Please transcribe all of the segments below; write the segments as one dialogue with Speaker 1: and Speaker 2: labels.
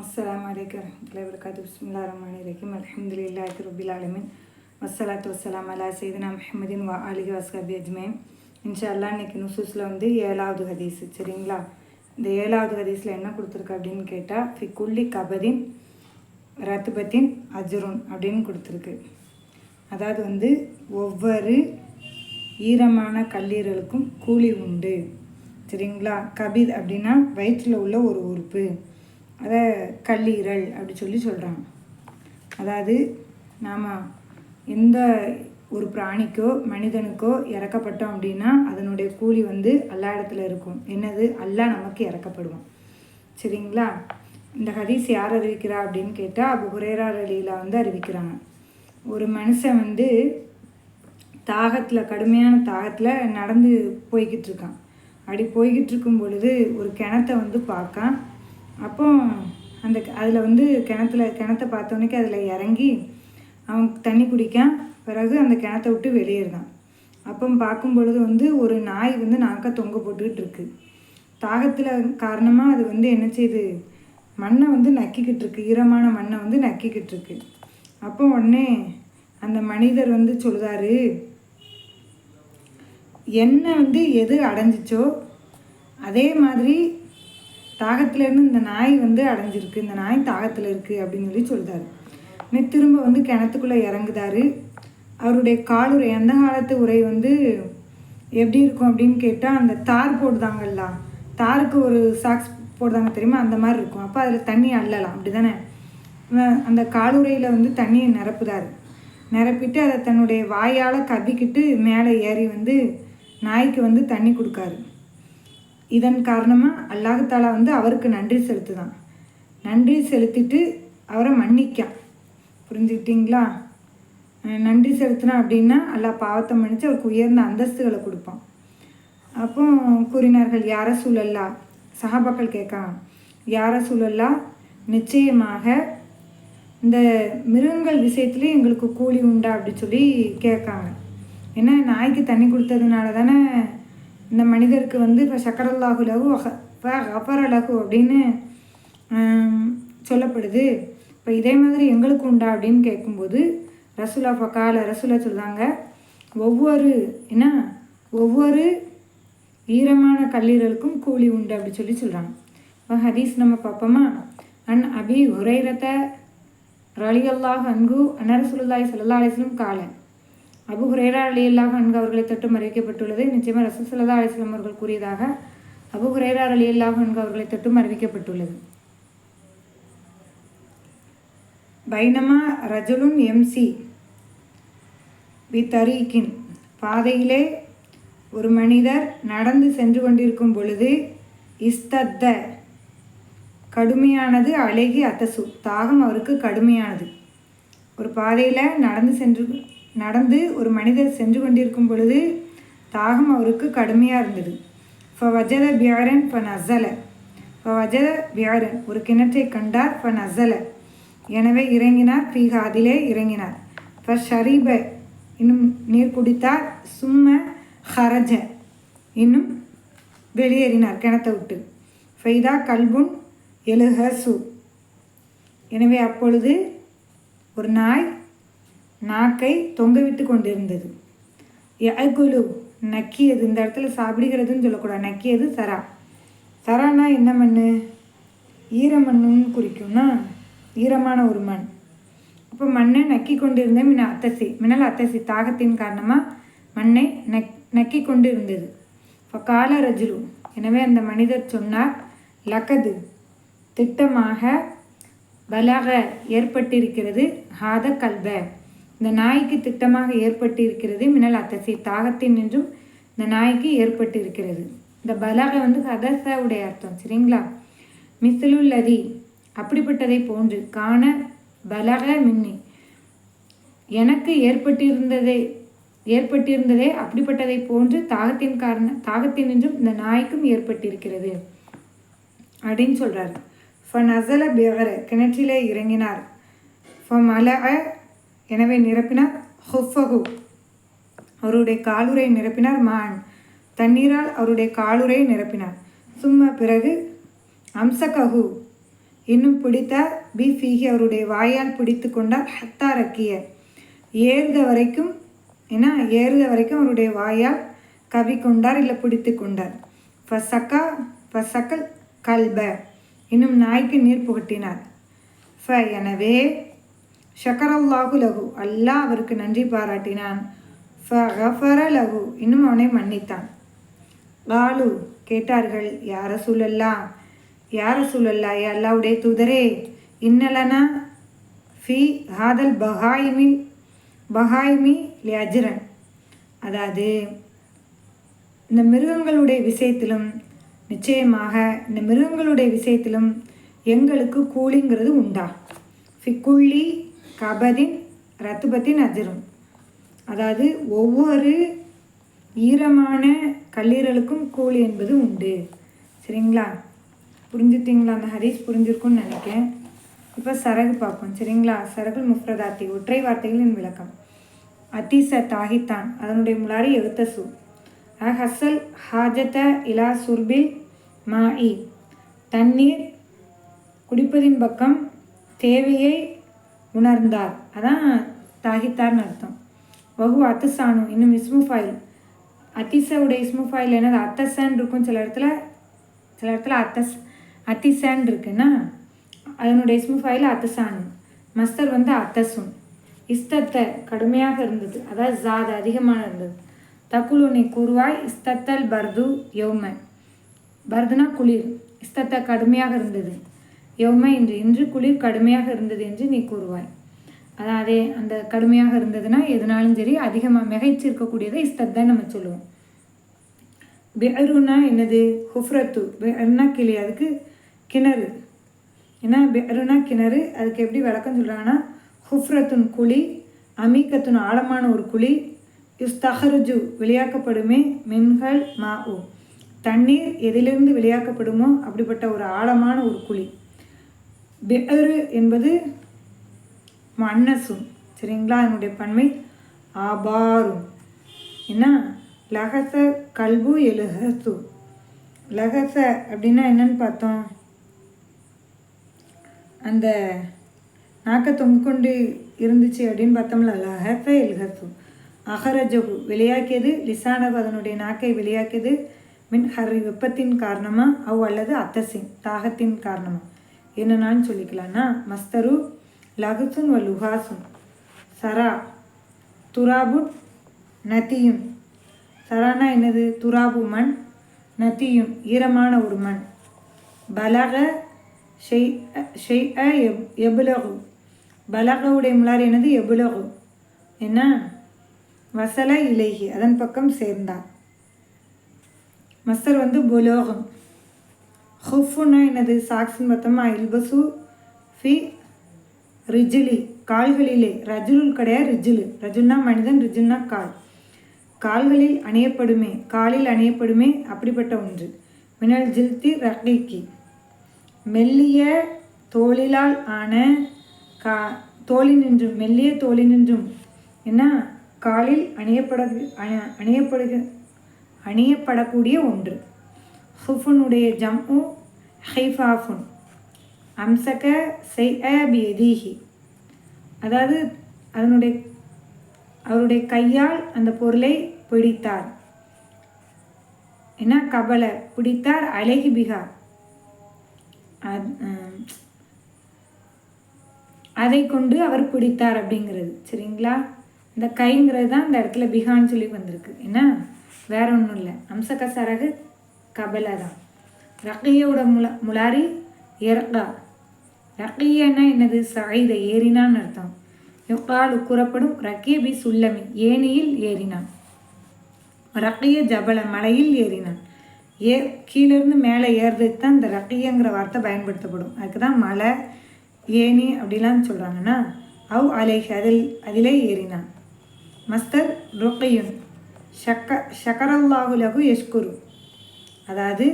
Speaker 1: அஸ்லாம் வலைக்கம் வரமத்துல்லாஹி வரகாத்து பிஸ்மில்லா ரஹ்மான் ரஹீம் அல்ஹம்துலில்லாஹி ரபில் ஆலமின் வசலாத்து வசலாம் அலா சையதுனா முஹம்மதின் வா அலிஹி வஸ்கபி அஜ்மேன் இன்ஷா அல்லாஹ் இன்றைக்கி நுசூஸில் வந்து ஏழாவது ஹதீஸ். சரிங்களா? இந்த ஏழாவது ஹதீஸில் என்ன கொடுத்துருக்கு அப்படின்னு கேட்டால் ஃபி குல்லி கபதின் ரத்துபத்தின் அஜ்ருன் அப்படின்னு கொடுத்துருக்கு. அதாவது வந்து ஒவ்வொரு ஈரமான கல்லீரலுக்கும் கூலி உண்டு. சரிங்களா? கபித் அப்படின்னா வயிற்றில் உள்ள ஒரு உறுப்பு. அதை கல்லீரல் அப்படி சொல்லி சொல்கிறாங்க அதாவது நாம் எந்த ஒரு பிராணிக்கோ மனிதனுக்கோ இறக்கப்பட்டோம் அப்படின்னா அதனுடைய கூலி வந்து எல்லா இடத்துல இருக்கும். என்னது? அல்லா நமக்கு இறக்கப்படுவோம் சரிங்களா? இந்த ஹதீஸ் யார் அறிவிக்கிறா அப்படின்னு கேட்டால் அபு ஹுரேரா அலியில் வந்து அறிவிக்கிறாங்க. ஒரு மனுஷன் வந்து தாகத்தில் கடுமையான தாகத்தில் நடந்து போய்கிட்டு இருக்கான். அப்படி போய்கிட்டு இருக்கும் பொழுது ஒரு கிணத்தை வந்து பார்க்கான். அப்போ அந்த அதில் வந்து கிணத்துல கிணத்த பார்த்தோன்னே அதில் இறங்கி அவன் தண்ணி குடிக்கான். பிறகு அந்த கிணத்த விட்டு வெளியேறான் அப்போ பார்க்கும் பொழுது வந்து ஒரு நாய் வந்து நாக்க தொங்க போட்டுக்கிட்டு இருக்கு. தாகத்தில் காரணமாக அது வந்து என்ன செய்யுது மண்ணை வந்து நக்கிக்கிட்டு இருக்கு. ஈரமான மண்ணை வந்து நக்கிக்கிட்டு இருக்கு. அப்போ உடனே அந்த மனிதர் வந்து சொல்லுதாரு என்ன வந்து எது அடைஞ்சிச்சோ அதே மாதிரி தாகத்துலேருந்து இந்த நாய் வந்து அடைஞ்சிருக்கு இந்த நாய் தாகத்தில் இருக்குது அப்படின்னு சொல்லி சொல்கிறாரு இன்னும் திரும்ப வந்து கிணத்துக்குள்ளே இறங்குதாரு அவருடைய காலுரை அந்த காலத்து உரை வந்து எப்படி இருக்கும் அப்படின்னு கேட்டால் அந்த தார் போடுதாங்கல்ல தாருக்கு ஒரு சாக்ஸ் போடுதாங்க தெரியுமா? அந்த மாதிரி இருக்கும். அப்போ அதில் தண்ணி அள்ளலாம். அப்படி தானே அந்த காலுரையில் வந்து தண்ணியை நிரப்புதாரு நிரப்பிட்டு அதை தன்னுடைய வாயால் கவிக்கிட்டு மேலே ஏறி வந்து நாய்க்கு வந்து தண்ணி கொடுக்காரு. இதன் காரணமாக அல்லாஹாலா வந்து அவருக்கு நன்றி செலுத்துதான். நன்றி செலுத்திட்டு அவரை மன்னிக்கான் புரிஞ்சுக்கிட்டிங்களா? நன்றி செலுத்தினா அப்படின்னா அல்லா பாவத்தை மன்னித்து அவருக்கு உயர்ந்த அந்தஸ்துகளை கொடுப்பான். அப்போ கூறினார்கள் யார சூழல்லா சகாபாக்கள் கேட்காங்க யார சூழல்லா நிச்சயமாக இந்த மிருகங்கள் விஷயத்துலேயும் எங்களுக்கு கூலி உண்டா? அப்படி சொல்லி கேட்காங்க ஏன்னா நாய்க்கு தண்ணி கொடுத்ததுனால தானே இந்த மனிதருக்கு வந்து இப்போ சக்கரல்லாஹு லகு அபரலகு அப்படின்னு சொல்லப்படுது. இப்போ இதே மாதிரி எங்களுக்கு உண்டா அப்படின்னு கேட்கும்போது ரசுலா ஃபக்கால ரசுலா சொல்கிறாங்க ஒவ்வொரு என்ன ஒவ்வொரு ஈரமான கல்லீரலுக்கும் கூலி உண்டு அப்படி சொல்லி சொல்கிறாங்க இப்போ ஹதீஸ் நம்ம பார்ப்போமா? அன் அபி உரைரத ரலி அன்கு அன்னரசுல்லாய் சல்லா அலிஸ்லும் காலன் அபு ஹுரேரா அலி அல்லாஹ் அன்கு அவர்களை தொட்டும் அறிவிக்கப்பட்டுள்ளது. நிச்சயமாக ரசூல் அலிஸ்லாம் அவர்கள் கூறியதாக அபு ஹுரேரா அலி அல்லாஹ் அன்கு அவர்களை தொட்டும் அறிவிக்கப்பட்டுள்ளது. பைனமா ரஜலுன் எம்சி வி தரீக்கின் பாதையிலே ஒரு மனிதர் நடந்து சென்று கொண்டிருக்கும் பொழுது இஸ்தத்த கடுமையானது அழகி அத்தசு தாகம் அவருக்கு கடுமையானது. ஒரு பாதையில் நடந்து சென்று நடந்து ஒரு மனிதர் சென்று கொண்டிருக்கும் பொழுது தாகம் அவருக்கு கடுமையாக இருந்தது. ஃப வஜத பியாரன் ஃப நசல ஃப வஜத பியாரன் ஒரு கிணற்றை கண்டார் ஃப நசல எனவே இறங்கினார் பீக அதிலே இறங்கினார். ஃப ஷரீப இன்னும் நீர் குடித்தார் சும்ம ஹரஜ இன்னும் வெளியேறினார் கிணத்தை விட்டு. ஃபைதா கல்புன் எழுஹசு. எனவே அப்பொழுது ஒரு நாய் நாக்கை தொங்கவிட்டு கொண்டிருந்தது. யகுலு நக்கியது. இந்த இடத்துல சாப்பிடுகிறதுன்னு சொல்லக்கூடாது. நக்கியது சரா. சரானா என்ன மண் ஈரமண்ணுன்னு குறிக்கும்னா ஈரமான ஒரு மண். அப்போ மண்ணை நக்கி கொண்டிருந்த மின அத்தசி மினல் அத்தசி தாகத்தின் காரணமாக மண்ணை நக் நக்கி கொண்டு இருந்தது இப்போ கால ரஜுலு எனவே அந்த மனிதர் சொன்னார் லக்கது திட்டமாக பலாக ஏற்பட்டிருக்கிறது. ஹாத கல்ப. இந்த நாய்க்கு திட்டமாக ஏற்பட்டு இருக்கிறது மினல் அத்தசை தாகத்தின் என்றும் இந்த நாய்க்கு ஏற்பட்டு இருக்கிறது இந்த பலக வந்து கதச உடைய அர்த்தம் சரிங்களா? மிசிலுள்ளதி அப்படிப்பட்டதை போன்று காண பலக மின்னி. எனக்கு ஏற்பட்டிருந்ததே ஏற்பட்டிருந்ததே அப்படிப்பட்டதை போன்று தாகத்தின் காரண தாகத்தின் என்றும் இந்த நாய்க்கும் ஏற்பட்டிருக்கிறது. அப்படின்னு சொல்கிறார் ஃப நசல பேகர கிணற்றிலே இறங்கினார். ஃப மல எனவே நிரப்பினார் ஹுஃபகு அவருடைய காலுரை நிரப்பினார் மான். தண்ணீரால் அவருடைய காலுரை நிரப்பினார். சும்மா பிறகு அம்சகஹு. இன்னும் பிடித்தார் பி ஃபீஹி அவருடைய வாயால் பிடித்து கொண்டார் ஹத்தா ரக்கிய. ஏறுத வரைக்கும் ஏன்னா ஏறுத வரைக்கும் அவருடைய வாயால் கவி கொண்டார் இல்லை பிடித்து கொண்டார். ஃபசக்கா ஃபசக்கல் கல்ப. இன்னும் நாய்க்கு நீர் புகட்டினார். ஃப எனவே ஷக்கரல்லாஹு லகு அல்லாஹ் அவருக்கு நன்றி பாராட்டினான். ஃப லகு இன்னும் அவனை மன்னித்தான். லாலு கேட்டார்கள் யார சூழல்லா யார சூழல்லா ஏ அல்லாவுடைய தூதரே இன்னலனா ஃபி ஹாதல் பஹாயிமில் பஹாயிமி லியஜரன் அதாவது இந்த மிருகங்களுடைய விஷயத்திலும் நிச்சயமாக இந்த மிருகங்களுடைய விஷயத்திலும் எங்களுக்கு கூலிங்கிறது உண்டா? ஃபிக்குள்ளி கபதின் ரத்துபத்தின் அஜரும். அதாவது ஒவ்வொரு ஈரமான கல்லீரலுக்கும் கூலி என்பது உண்டு. சரிங்களா? புரிஞ்சுட்டிங்களா அந்த ஹதீஸ்? புரிஞ்சிருக்கும்னு நினைக்கிறேன். இப்போ சரகு பார்ப்போம். சரிங்களா? சரகு முஃப்ரதாத்தி ஒற்றை வார்த்தைகளின் விளக்கம். அத்திச தாகித்தான் அதனுடைய முலாரி எழுத்தசு ஹசல் ஹாஜத இலா சுர்பில் மாஇ. தண்ணீர் குடிப்பதின் பக்கம் தேவையை உணர்ந்தார். அதான் தாகித்தார்னு அர்த்தம். வகு அத்தசானு இன்னும் இஸ்முஃபாயில். ஃபைல் அத்திசவுடைய இஸ்மு ஃபைல் என்னது? அத்தசன் இருக்கும் சில இடத்துல சில இடத்துல அத்தஸ் அத்திசன் இருக்குன்னா அதனுடைய இஸ்மு ஃபைல் அத்தசானு. மஸ்தர் வந்து அத்தசுன் இஸ்தத்தை கடுமையாக இருந்தது. அதாவது ஜாது அதிகமாக இருந்தது. தக்குலு நீ கூறுவாய் இஸ்தத்தல் பர்து யௌம. பர்துனா குளிர். இஸ்தத்தை கடுமையாக இருந்தது. யௌம இன்று இன்று குளிர் கடுமையாக இருந்தது என்று நீ கூறுவாய். அதாவது அந்த கடுமையாக இருந்ததுன்னா எதுனாலும் சரி அதிகமாக மிகைச்சு இருக்கக்கூடியதை இஸ்தத் தான் நம்ம சொல்லுவோம். பெருனா என்னது? ஹுஃப்ரத்து. பெருனா கிளி அதுக்கு கிணறு. ஏன்னா பெருனா கிணறு அதுக்கு எப்படி விளக்கம் சொல்கிறாங்கன்னா ஹுஃப்ரத்துன் குழி அமீக்கத்துன் ஆழமான ஒரு குழி யுஸ்தஹருஜு வெளியாக்கப்படுமே மின்கள் மா உ தண்ணீர் எதிலிருந்து வெளியாக்கப்படுமோ அப்படிப்பட்ட ஒரு ஆழமான ஒரு குழி பெரு என்பது மன்னசும் சரிங்களா? அதனுடைய பன்மை ஆபாரும். என்ன? லகச கல்பு எழுகசு. லகச அப்படின்னா என்னன்னு பார்த்தோம். அந்த நாக்கை தொங்கிக்கொண்டு இருந்துச்சு அப்படின்னு பார்த்தோம்ல லகச எழுகசு. அகரஜகு வெளியாக்கியது லிசானகு அதனுடைய நாக்கை வெளியாக்கியது மின் ஹரி வெப்பத்தின் காரணமாக அவ் அல்லது அத்தசின் தாகத்தின் காரணமாக என்னென்னு சொல்லிக்கலாம்னா மஸ்தரு லகுசுன் வ லுஹாசுன் சரா துராபுட் நதியும் சரானா என்னது? துராபு மண் நதியும் ஈரமான ஒரு மண். பலக ஷெய் ஷெய் அ எப் எபுலகு. பலகவுடைய முலார் என்னது? எபுலகு. என்ன வசல இலகி அதன் பக்கம் சேர்ந்தார் மஸ்தர் வந்து புலோகம். ஹுஃபுன்னா என்னது சாக்ஸின் பார்த்தோமா இல்பசு ஃபி ரிஜிலி. கால்களிலே ரஜுலுல் கிடையாது ரிஜிலு. ரஜுல்னா மனிதன் ரிஜுல்னா கால். கால்களில் அணியப்படுமே காலில் அணியப்படுமே அப்படிப்பட்ட ஒன்று. மினல் ஜில்தி ரகிக்கி மெல்லிய தோளிலால் ஆன கா தோளினின்றும் மெல்லிய தோளினின்றும் என்ன? காலில் அணியப்பட அணியப்படுக அணியப்படக்கூடிய ஒன்று. ஹுஃபுனுடைய ஜம்உ ஹைஃபாஃபுன். அம்சக செய்யபியதீஹி அதாவது அதனுடைய அவருடைய கையால் அந்த பொருளை பிடித்தார். என்ன? கபல. பிடித்தார் அழகி பிகா அதை கொண்டு அவர் பிடித்தார் அப்படிங்கிறது. சரிங்களா? இந்த கைங்கிறது தான் இந்த இடத்துல பிகான்னு சொல்லி வந்திருக்கு. என்ன? வேற ஒன்றும் இல்லை. அம்சக சரகு கபல தான் ரக்கையோட முல முலாரி இறக்கா ரக்கியன்னா என்னது? சாயுத ஏறினான்னு அர்த்தம். யுக்காலு கூறப்படும் ரக்கிய பி சுல்லமி ஏனியில் ஏறினான். ரக்கிய ஜபல மலையில் ஏறினான். ஏ கீழேருந்து மேலே ஏறுறதுக்கு தான் இந்த ரக்கியங்கிற வார்த்தை பயன்படுத்தப்படும். அதுக்கு தான் மலை ஏணி அப்படிலாம் சொல்கிறாங்கன்னா அவ் அலைஹி அதில் அதிலே ஏறினான். மஸ்தர் ருக்கையுன் ஷக்க ஷக்கரல்லாஹு லகு யஷ்குரு. அதாவது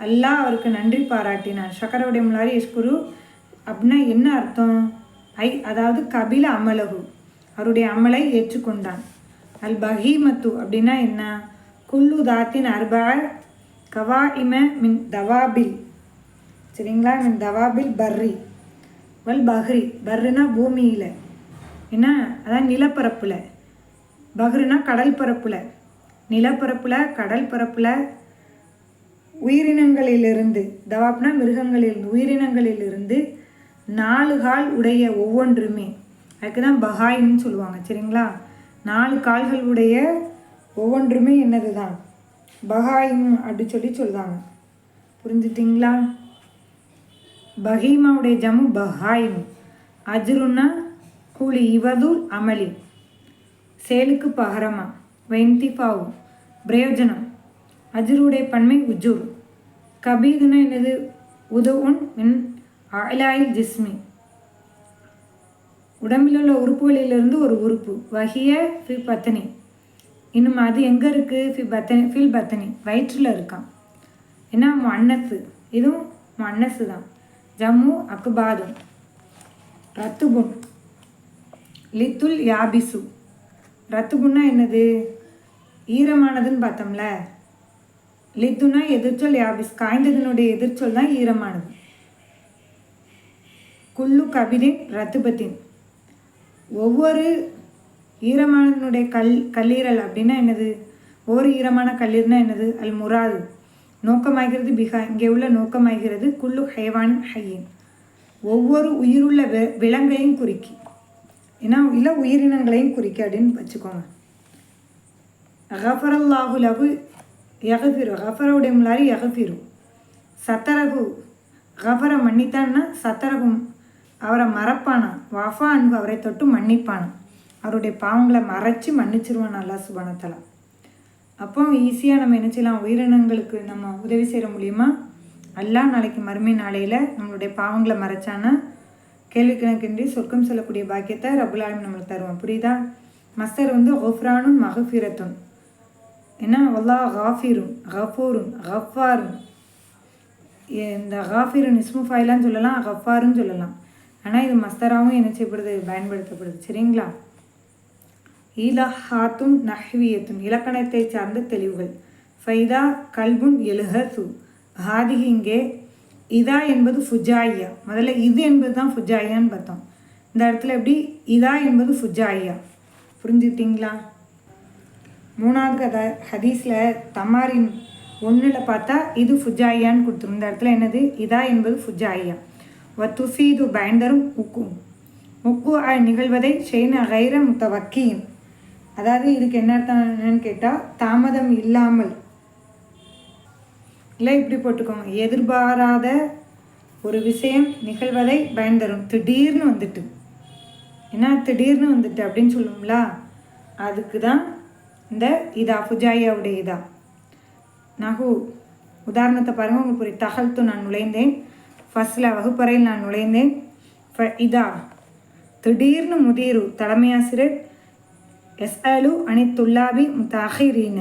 Speaker 1: அல்லாஹ் அவருக்கு நன்றி பாராட்டினான் ஷக்கரவுடைய முலாரி யஷ்குரு அப்படின்னா என்ன அர்த்தம்? ஐ அதாவது கபில அமலகு. அவருடைய அமலை ஏற்றுக்கொண்டான். அல் பஹீமத்து அப்படின்னா என்ன? குல்லு தாத்தின் அர்பா கவா இம மின் தவாபில். சரிங்களா? மின் தவாபில் பர்ரி. வல் பஹ்ரி. பர்ருனா பூமியில். என்ன? அதான் நிலப்பரப்பில். பஹ்ருனா கடல் பரப்பில். நிலப்பரப்பில் கடல் பரப்பில் உயிரினங்களிலிருந்து தவாப்னா மிருகங்களில் உயிரினங்களிலிருந்து நாலு கால் உடைய ஒவ்வொன்றுமே அதுக்கு தான் பகாயின்னு சொல்லுவாங்க சரிங்களா? நாலு கால்கள் உடைய ஒவ்வொன்றுமே என்னது தான் பஹாயிம் அப்படி சொல்லி சொல்லுவாங்க. புரிஞ்சுட்டிங்களா? பஹீமாவுடைய ஜமு பஹாயிம். அஜ்ருன்னா கூலி இவதுல் அமளி சேலுக்கு பகரமா வெந்திஃபாவு பிரயோஜனம். அஜருடைய பன்மை உஜூர் கபீதுனா என்னது? உதவுன் மின் அலாயில் ஜிஸ்மி. உடம்பில் உள்ள உறுப்புகளிலிருந்து ஒரு உறுப்பு வகிய ஃபி பத்தனி. இன்னும் அது எங்கே இருக்குது ஃபி பத்தனி ஃபில் பத்தனி. வயிற்றில் இருக்கான் ஏன்னா மன்னசு இதுவும் மன்னசு தான். ஜம்மு அக்பாதும் ரத்துபுன். லித்துல் யாபிசு. ரத்துபுன்னா என்னது? ஈரமானதுன்னு பார்த்தோம்ல. லித்துனா எதிர்ச்சொல் யாபிஸ் காய்ந்ததனுடைய எதிர்ச்சொல் தான் ஈரமானது. குல்லு கபிதின் ரத்துபத்தின். ஒவ்வொரு ஈரமானதனுடைய கல் கல்லீரல் அப்படின்னா என்னது? ஒவ்வொரு ஈரமான கல்லீர்னா என்னது? அல் முராது. நோக்கமாகிறது பிகா இங்கே உள்ள நோக்கமாகிறது குல்லு ஹைவான் ஹையின். ஒவ்வொரு உயிருள்ள வி விலங்கையும் குறிக்கி. ஏன்னா இல்லை உயிரினங்களையும் குறிக்க அப்படின்னு வச்சுக்கோங்க. அகஃபரல்லாஹு லகு யகஃபிரு கஃபரவுடைய முலாரி யகஃபிரு. சத்தரகு ஹஃபரை மன்னித்தான்னா சத்தரகும். அவரை மறப்பானா? வாஃபா அன்பு அவரை தொட்டு மன்னிப்பானா? அவருடைய பாவங்களை மறைச்சி மன்னிச்சிருவான் நல்லா சுபனத்தில் அப்போ ஈஸியாக நம்ம என்ன செய்யலாம்? உயிரினங்களுக்கு நம்ம உதவி செய்கிற மூலியமா எல்லா நாளைக்கு மறுமை நாளையில் நம்மளுடைய பாவங்களை மறைச்சானா? கேள்வி கணக்கின்றி சொர்க்கம் சொல்லக்கூடிய பாக்கியத்தை ரபுலாலும் நம்மளுக்கு தருவோம் புரியுதா? மஸ்தர் வந்து ஒஃப்ரானும் மகஃபீரத்தும். என்ன? வல்லா ஹாஃபிரும் ஹஃபூரும் ஹஃபாரும் இந்த ஹாஃபிரும் இஸ்மு ஃபைலான்னு சொல்லலாம் கஃபாருன்னு சொல்லலாம். ஆனால் இது மஸ்தராகவும் என்ன செய்யப்படுது? பயன்படுத்தப்படுது. சரிங்களா? இலஹாத்தும் நஹ்வியத்தும் இலக்கணத்தை சார்ந்த தெளிவுகள். ஃபைதா கல்புன் எழுஹசு ஹாதிகி இங்கே இதா என்பது ஃபுஜாயா முதல்ல இது என்பது தான் ஃபுஜாயான்னு பார்த்தோம். இந்த இடத்துல எப்படி? இதா என்பது ஃபுஜாயா புரிஞ்சுக்கிட்டிங்களா? மூணாவது கதை ஹதீஸில் தமாரின் ஒன்றில் பார்த்தா இது ஃபுஜாயியான்னு கொடுத்துரும் இந்த இடத்துல என்னது? இதா என்பது ஃபுஜாயியா. இது பயந்தரும் உக்கு உக்கு நிகழ்வதை ஷெய்ன கைர முத்தவக்கீன். அதாவது இதுக்கு என்ன அர்த்தம் என்னன்னு கேட்டால் தாமதம் இல்லாமல். இல்லை இப்படி போட்டுக்கோங்க. எதிர்பாராத ஒரு விஷயம் நிகழ்வதை பயந்தரும் திடீர்னு வந்துட்டு. ஏன்னா திடீர்னு வந்துட்டு அப்படின்னு சொல்லுவோம்ல அதுக்கு தான் இந்த இதா ஃபுஜாயாவுடைய இதா. நகு உதாரணத்தை பாருங்கள் உங்களுக்கு புரிய தகழ்த்து நான் நுழைந்தேன். ஃபஸ்ட்டில் வகுப்பறையில் நான் நுழைந்தேன். ஃப இதா திடீர்னு முதிரு தலைமையாசிரியர் எஸ்அலு அனித்துல்லாபி முத்தாஹிரீன.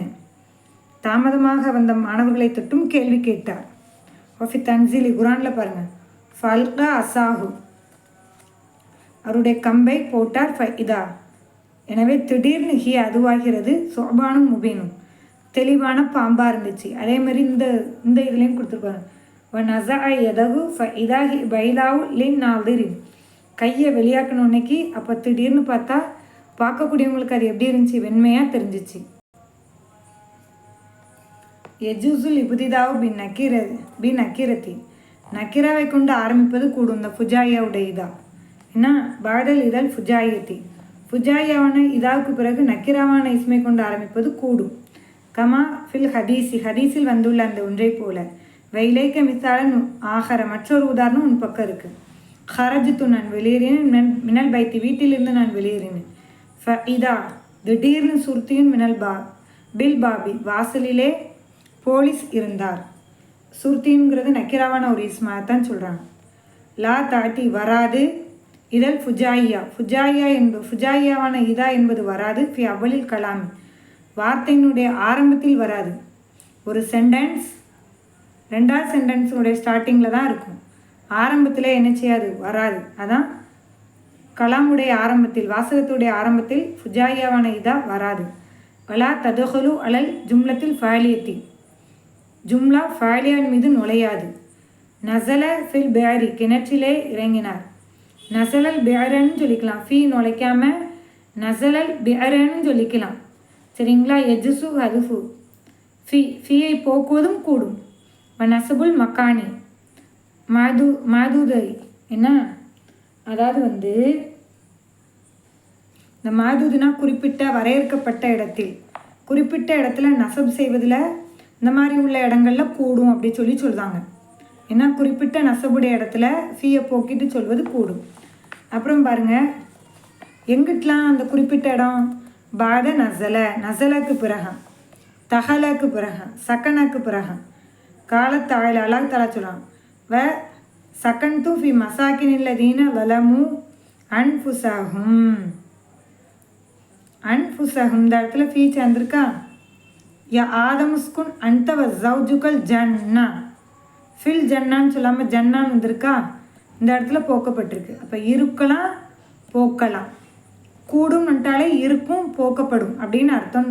Speaker 1: தாமதமாக வந்த மாணவர்களை தொட்டும் கேள்வி கேட்டார். ஒஃபி தன்சிலி குரானில் பாருங்கள் ஃபல்கா அசாஹு. அவருடைய கம்பை போட்டார் ஃப இதா. எனவே திடீர்னு ஹி அதுவாகிறது சோபானும் முபீனும். தெளிவான பாம்பாக இருந்துச்சு. அதே மாதிரி இந்த இந்த இதுலேயும் கொடுத்துருப்பாங்க வ நசா எதகு ஃப இதாகி பைலாவு லின் நாதிரின் கையை வெளியாக்கணுன்னைக்கு அப்போ திடீர்னு பார்த்தா பார்க்கக்கூடியவங்களுக்கு அது எப்படி இருந்துச்சு? வெண்மையாக தெரிஞ்சிச்சு. எஜூசுல் இபுதிதாவு பின் நக்கீர பின் நக்கீரத்தி. நக்கீராவை கொண்டு ஆரம்பிப்பது கூடும். இந்த ஃபுஜாயாவுடைய இதா என்ன? பாடல் இதழ் ஃபுஜாயத்தி. ஃபுஜாயாவான இதாவுக்கு பிறகு நக்கிராவான இஸ்மை கொண்டு ஆரம்பிப்பது கூடும் கமா ஃபில் ஹதீசி ஹதீஸில் வந்துள்ள அந்த ஒன்றை போல வெயிலேக்க மிசாலன் ஆகர மற்றொரு உதாரணம் உன் பக்கம் இருக்குது ஹரஜித்து நான் வெளியேறினேன் மினல் பைத்தி வீட்டிலிருந்து நான் வெளியேறினேன். ஃப இதா திடீர்னு சுருத்தியும் மினல் பா பில் பாபி வாசலிலே போலீஸ் இருந்தார். சுருத்திங்கிறது நக்கிராவான ஒரு இஸ்மா தான் சொல்கிறாங்க லா தாட்டி வராது இதழ் ஃபுஜாயியா. ஃபுஜாயியா என்பது ஃபுஜாயியாவான இதா என்பது வராது. ஃபி அவ்வளில் கலாமி. வார்த்தையினுடைய ஆரம்பத்தில் வராது. ஒரு சென்டென்ஸ் ரெண்டாவது சென்டென்ஸுடைய ஸ்டார்டிங்கில் தான் இருக்கும். ஆரம்பத்தில் என்ன செய்யாது? வராது. அதான் கலாமுடைய ஆரம்பத்தில் வாசகத்துடைய ஆரம்பத்தில் ஃபுஜாயியாவான இதா வராது. வலா ததுகலு அலல் ஜும்லத்தில் ஃபாலியத்தி. ஜும்லா ஃபாலியான் மீது நுழையாது. நசல ஃபில் பேரி கிணற்றிலே இறங்கினார். நசலல் பேரன்னு சொல்லிக்கலாம். ஃபீ நுழைக்காம நசலல் பேரன்னு சொல்லிக்கலாம். சரிங்களா? எஜுசு ஹதுஃபு. ஃபீ ஃபீயை போக்குவதும் கூடும். வ நசபுல் மக்கானி மாது மாதுதரி என்ன? அதாவது வந்து இந்த மாதுதுனா குறிப்பிட்ட வரையறுக்கப்பட்ட இடத்தில். குறிப்பிட்ட இடத்துல நசப் செய்வதில் இந்த மாதிரி உள்ள இடங்கள்ல கூடும் அப்படி சொல்லி சொல்கிறாங்க ஏன்னா குறிப்பிட்ட நசபுடைய இடத்துல ஃபீயை போக்கிட்டு சொல்வது கூடும். அப்புறம் பாருங்கள் எங்கிட்டலாம் அந்த குறிப்பிட்ட இடம்? பாத நசல நசலக்கு பிறகு தகலக்கு பிறகு சக்கனக்கு பிறகு காலத்தாயில் அழகு தலா சொல்லலாம் வ சக்கன் தூ ஃபி மசாக்கின் வலமு அன்புசாகும் அன்புசகும் இந்த இடத்துல ஃபீ சேர்ந்துருக்கா? யா ஆதமுஸ்குன் அன்தவ ஜவுஜுக்கல் ஜன்னா. ஃபில் ஜன்னான்னு சொல்லாமல் ஜன்னான் வந்திருக்கா? இந்த இடத்துல போக்கப்பட்டிருக்கு. அப்போ இருக்கலாம் போக்கலாம். கூடும்னுட்டாலே இருக்கும் போக்கப்படும் அப்படின்னு அர்த்தம்.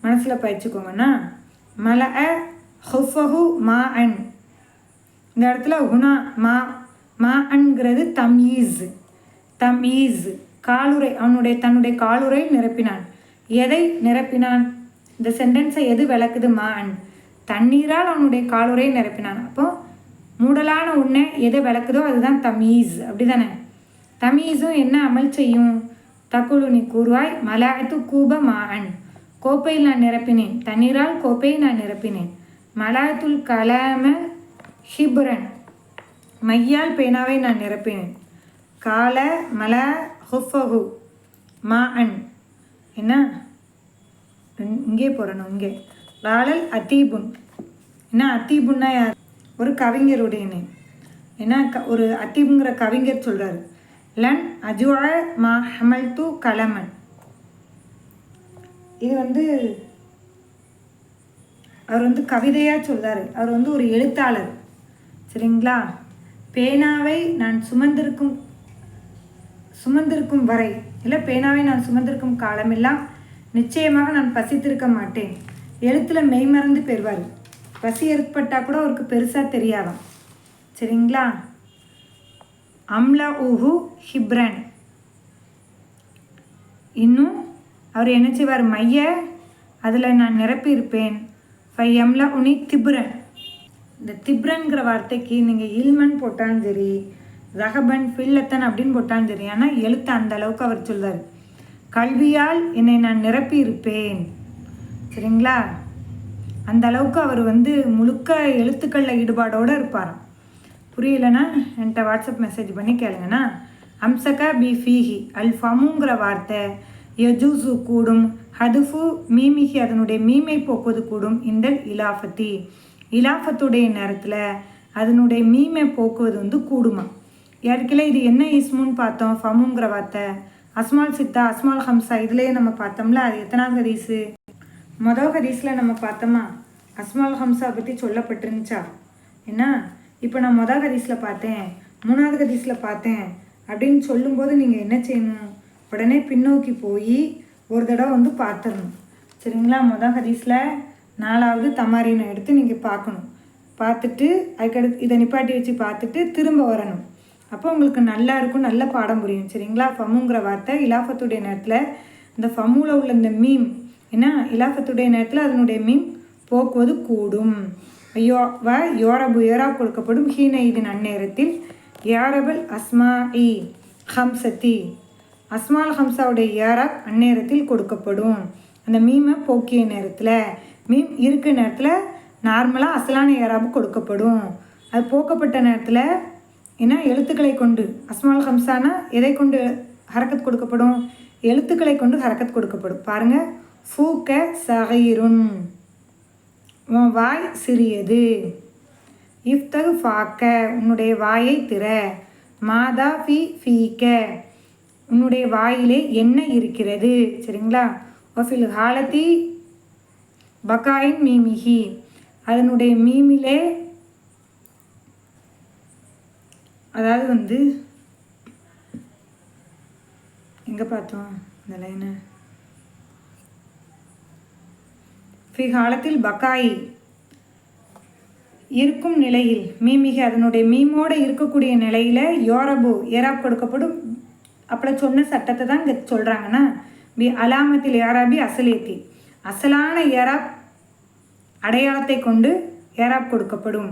Speaker 1: மனசில் பயிச்சுக்கோங்கண்ணா மல அ ஹுஃபஹு மா அன் இந்த இடத்துல ஹுனா மா மா அன்கிறது தம்ஈஸ். தம்ஈஸ். காலுரை அவனுடைய தன்னுடைய காலுரை நிரப்பினான். எதை நிரப்பினான்? இந்த சென்டென்ஸை எது விளக்குது? மா அன் தண்ணீரால் அவனுடைய காலுரை நிரப்பினான். அப்போ மூடலான உன்னை எதை விளக்குதோ அதுதான் தமீஸ். அப்படிதானே? தமீஸும் என்ன அமல் செய்யும்? தக்குழு நீ கூறுவாய் மலாயத்து கூப மா அன் கோப்பையில் நான் நிரப்பினேன். தண்ணீரால் கோப்பையை நான் நிரப்பினேன். மலாயத்துல் கலாம ஹிப்ரன். மையால் பேனாவை நான் நிரப்பினேன். கால மல ஹுஃபஹு மா அன் என்ன இங்கே போகிறணும் இங்கே. லாலல் அத்தீபுன். என்ன அத்தீபுன்னா யார்? ஒரு கவிஞருடைய நேம் என்ன க ஒரு அத்தீபுங்கிற கவிஞர் சொல்கிறாரு லன் அஜுவ மா ஹமல் து கலமன். இது வந்து அவர் வந்து கவிதையாக சொல்றாரு. அவர் வந்து ஒரு எழுத்தாளர். சரிங்களா? பேனாவை நான் சுமந்திருக்கும் சுமந்திருக்கும் வரை இல்லை பேனாவை நான் சுமந்திருக்கும் காலமெல்லாம் நிச்சயமாக நான் பசித்திருக்க மாட்டேன். எழுத்தில் மெய்மறந்து பெறுவார். பசி ஏற்பட்டால் கூட அவருக்கு பெருசாக தெரியாதாம். சரிங்களா? அம்லா ஊஹு ஹிப்ரன். இன்னும் அவர் என்ன செய்வார்? மைய அதில் நான் நிரப்பியிருப்பேன். ஃபை எம்லா உனி திப்ரன். இந்த திப்ரன்கிற வார்த்தைக்கு நீங்கள் இல்மன் போட்டாலும் சரி ரகபன் ஃபில்லத்தன் அப்படின்னு போட்டாலும் சரி ஆனால் எழுத்து அந்த அளவுக்கு அவர் சொல்வார். கல்வியால் என்னை நான் நிரப்பி இருப்பேன் சரிங்களா? அந்த அளவுக்கு அவர் வந்து முழுக்க எழுத்துக்களில் ஈடுபாடோடு இருப்பாராம். புரியலைன்னா என்கிட்ட வாட்ஸ்அப் மெசேஜ் பண்ணி கேளுங்கண்ணா. அம்சகா பி ஃபீஹி அல் ஃபமுங்கிற வார்த்தை யஜூசு கூடும் ஹதுஃபு மீமிஹி அதனுடைய மீமை போக்குவது கூடும் இந்த இலாஃபத்தி. இலாஃபத்துடைய நேரத்தில் அதனுடைய மீமை போக்குவது வந்து கூடுமா? ஏற்கனவே இது என்ன இஸ்முன்னு பார்த்தோம் ஃபமுங்கிற வார்த்தை. அஸ்மால் சித்தா அஸ்மால் ஹம்சா இதுலேயே நம்ம பார்த்தோம்ல அது எத்தனாவது ரீஸு மொதல் ஹதீஸில் நம்ம பார்த்தோமா? அஸ்மால் ஹம்சா பற்றி சொல்லப்பட்டிருந்துச்சா? என்ன? இப்போ நான் மொதல் ஹதீஸில் பார்த்தேன் மூணாவது ஹதீஸில் பார்த்தேன் அப்படின்னு சொல்லும்போது நீங்கள் என்ன செய்யணும்? உடனே பின்னோக்கி போய் ஒரு தடவை வந்து பார்த்துடணும் சரிங்களா? மொதல் ஹதீஸில் நாலாவது தமாரினை எடுத்து நீங்கள் பார்க்கணும். பார்த்துட்டு அதுக்கடுத்து இதை நிப்பாட்டி வச்சு பார்த்துட்டு திரும்ப வரணும். அப்போ உங்களுக்கு நல்லா இருக்கும் நல்ல பாடம் புரியும். சரிங்களா? ஃபமுங்கிற வார்த்தை இலாஃபத்துடைய நேரத்தில் இந்த ஃபம்முவில் உள்ள இந்த மீம் ஏன்னா இலாஃபத்துடைய நேரத்தில் அதனுடைய மீன் போக்குவது கூடும். யோ வ யோரபு யோரா கொடுக்கப்படும் ஹீன இதன் அந்நேரத்தில் யாரபல் அஸ்மா இ ஹம்சத்தி அஸ்மால் ஹம்சாவுடைய யாராப் அந்நேரத்தில் கொடுக்கப்படும். அந்த மீமை போக்கிய நேரத்தில் மீம் இருக்க நேரத்தில் நார்மலாக அசலான யாராப்பு கொடுக்கப்படும். அது போக்கப்பட்ட நேரத்தில் ஏன்னா எழுத்துக்களை கொண்டு அஸ்மால் ஹம்சானா எதை கொண்டு ஹரக்கத் கொடுக்கப்படும்? எழுத்துக்களை கொண்டு ஹரக்கத் கொடுக்கப்படும். பாருங்கள் ஃபூக்க சகைருன். உன் வாய் சிறியது. இஃப்தகு ஃபாக்க உன்னுடைய வாயை திற. மாதா ஃபி ஃபீக்க உன்னுடைய வாயிலே என்ன இருக்கிறது? சரிங்களா? ஒஃபில் ஹாலத்தி பக்காயின் மீமிகி. அதனுடைய மீமிலே அதாவது வந்து எங்கே பார்த்தோம்? இந்த லைனை. பிகாலத்தில் காலத்தில் இருக்கும் நிலையில் மீமிக அதனுடைய மீமோடு இருக்கக்கூடிய நிலையில் யோரபு ஏராப் கொடுக்கப்படும். அப்படி சொன்ன சட்டத்தை தான் இங்கே சொல்கிறாங்கன்னா பி அலாமத்தில் ஏராபி அசலேத்தி. அசலான ஏராப் அடையாளத்தை கொண்டு ஏராப் கொடுக்கப்படும்.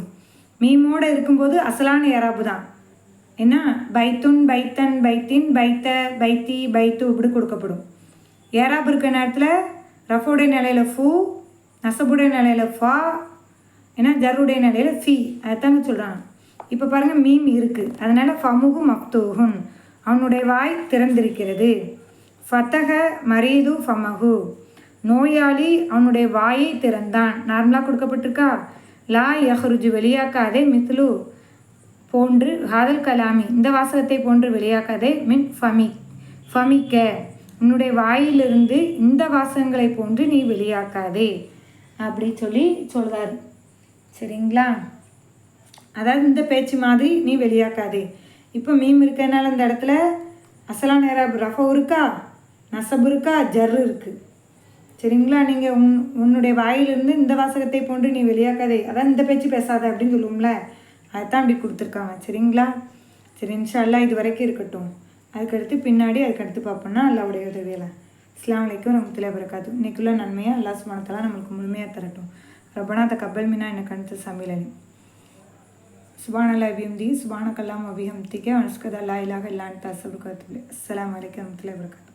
Speaker 1: மீமோடு இருக்கும்போது அசலான ஏராபு தான். என்ன? பைத்துன் பைத்தன் பைத்தின் பைத்த பைத்தி பைத்து இப்படி கொடுக்கப்படும். ஏராப் இருக்கிற நேரத்தில் ரஃபோடைய நிலையில் ஃபூ நசபுடைய நிலையில் ஃபா ஏன்னா ஜருடைய நிலையில் ஃபி அதைத்தாங்க சொல்கிறான் இப்போ பாருங்கள் மீம் இருக்குது அதனால் ஃபமுகு மக்தூஹுன் அவனுடைய வாய் திறந்திருக்கிறது. ஃபத்தக மரீது ஃபமகு நோயாளி அவனுடைய வாயை திறந்தான். நார்மலாக கொடுக்கப்பட்டிருக்கா? லா யஹ்ருஜு வெளியாக்காதே மித்லு போன்று ஹாதல் கலாமி. இந்த வாசகத்தை போன்று வெளியாக்காதே மின் ஃபமி ஃபமிக்க. உன்னுடைய வாயிலிருந்து இந்த வாசகங்களை போன்று நீ வெளியாக்காதே. அப்படின்னு சொல்லி சொல்கிறார் சரிங்களா? அதாவது இந்த பேச்சு மாதிரி நீ வெளியாக்காதே. இப்போ மீம் இருக்கனால இந்த இடத்துல அசலா நேராக ரஃபம் இருக்கா? நசபு இருக்கா? ஜர்ரு இருக்குது சரிங்களா? நீங்கள் உன் உன்னுடைய வாயிலிருந்து இந்த வாசகத்தை போன்று நீ வெளியாக்காதே. அதான் இந்த பேச்சு பேசாத அப்படின்னு சொல்லுவோம்ல. அதுதான் அப்படி கொடுத்துருக்காங்க. சரிங்களா? சரி இன்ஷா அல்லாஹ் இது வரைக்கும் இருக்கட்டும். அதுக்கடுத்து பின்னாடி அதுக்கடுத்து பார்ப்போம்னா அல்லாவுடைய உதவியில். அஸ்லாம் வலைக்கும் ரஹமத்துல்லாஹி வரகாத்து இன்றைக்குள்ள நன்மையாக அல்லா சுமானத்தெல்லாம் நம்மளுக்கு முழுமையாக தரட்டும். ரபனா த கப்பல் மினா எனக்கு கணித்து சமையலனி சுபானல்ல அபிஹம்தி சுபானக்கல்லாம் அபிஹம்திக்கு அனுஷ்கதல்லா இலாக இல்லான்னு தசபுக்காத்துல அஸ்லாம் வலைக்கம் வரமத்துல்லாஹி வரகாத்து